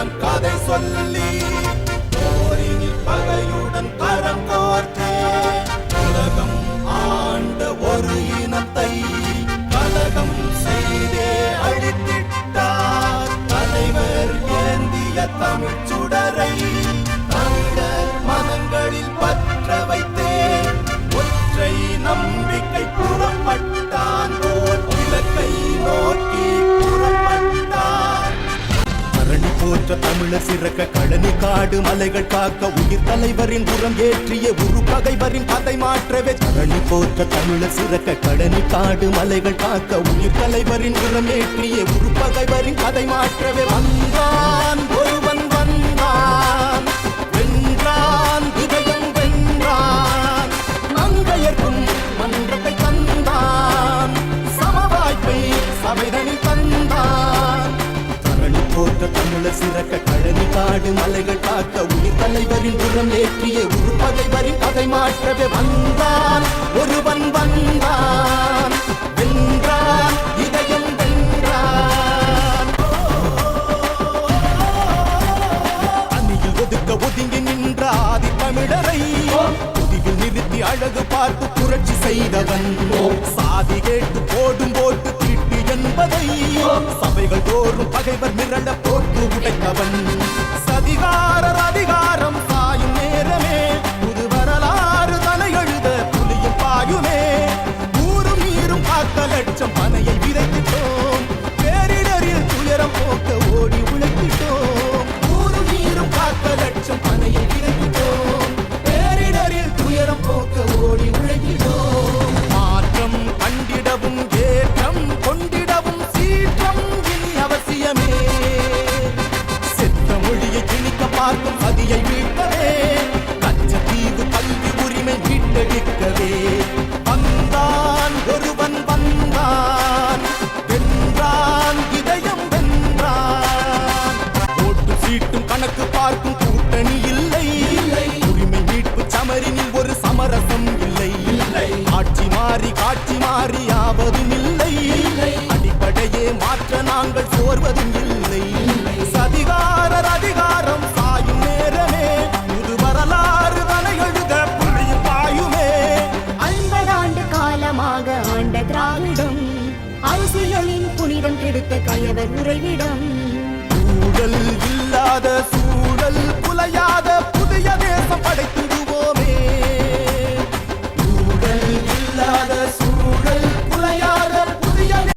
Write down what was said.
பகைவரிடம் கதை சொல்லி போற்ற சிறக்க கழனி காடு மலைகள் காக்க உயிர் தலைவரின் உரம் ஏற்றிய உரு பகைவரின் கதை மாற்றவே. கழனி போற்ற தமிழர் சிறக்க கழனி காடு மலைகள் காக்க உயிர் தலைவரின் உரம் ஏற்றிய உரு பகைவரின் கதை மாற்றவே. போற்ற தமிழர் சிறக்க கழனி காடு மலைகள் காக்க உயிர் தலைவரின் புறம் ஏற்றிய ஒரு பகைவரின் கதை மாற்றவே வந்தான். ஒருவன் வந்தான். வென்றான் இதயம் வென்றான். அணியில் ஒதுக்க ஒதுங்கி நின்ற ஆதி தமிழரை அழகு பார்த்து புரட்சி செய்தவன். சாதி கேட்டு போடும் போட்டு என்பதை சபைகள் தோறும் பகைவர் மிரண்ட போட்டு உடைத்தவன். சதிகாரர் அதிகாரம் சாயும் நேரமே புது வரலாறு தலை எழுத புலியும் பாயுமே. ஊரும் நீரும் பார்த்த லட்சம் பனையை விதைத்திட்டோம். பேரிடரில் துயரம் போக்க ஓடி உழைத்திட்டோம். மொழியை திணிக்க பார்க்கும் சதியை மீட்கவே கச்சத்தீவு கல்வி உரிமை மீட்டெடுக்கவே. வந்தான் ஒருவன் வந்தான். வென்றான் இதயம் வென்றான். ஓட்டு சீட்டும் கணக்கு பார்க்கும் கூட்டணி இல்லை. உரிமை மீட்பு சமரினில் ஒரு சமரசம் இல்லை. ஆட்சி மாறி காட்சி மாறி ஆவதும் இல்லை. அடிப்படையே மாற்ற நாங்கள் சோர்வதும் இல்லை. சதிகாரர் அதிகாரம் சாயும் நேரமே. புது வரலாறு தலை எழுத புரியும் பாயுமே. ஐம்பதாண்டு காலமாக ஆண்ட திராவிடம் அரசியலின் புனிதம் கெடுத்த கயவர் உறைவிடம். ஊழல் இல்லாத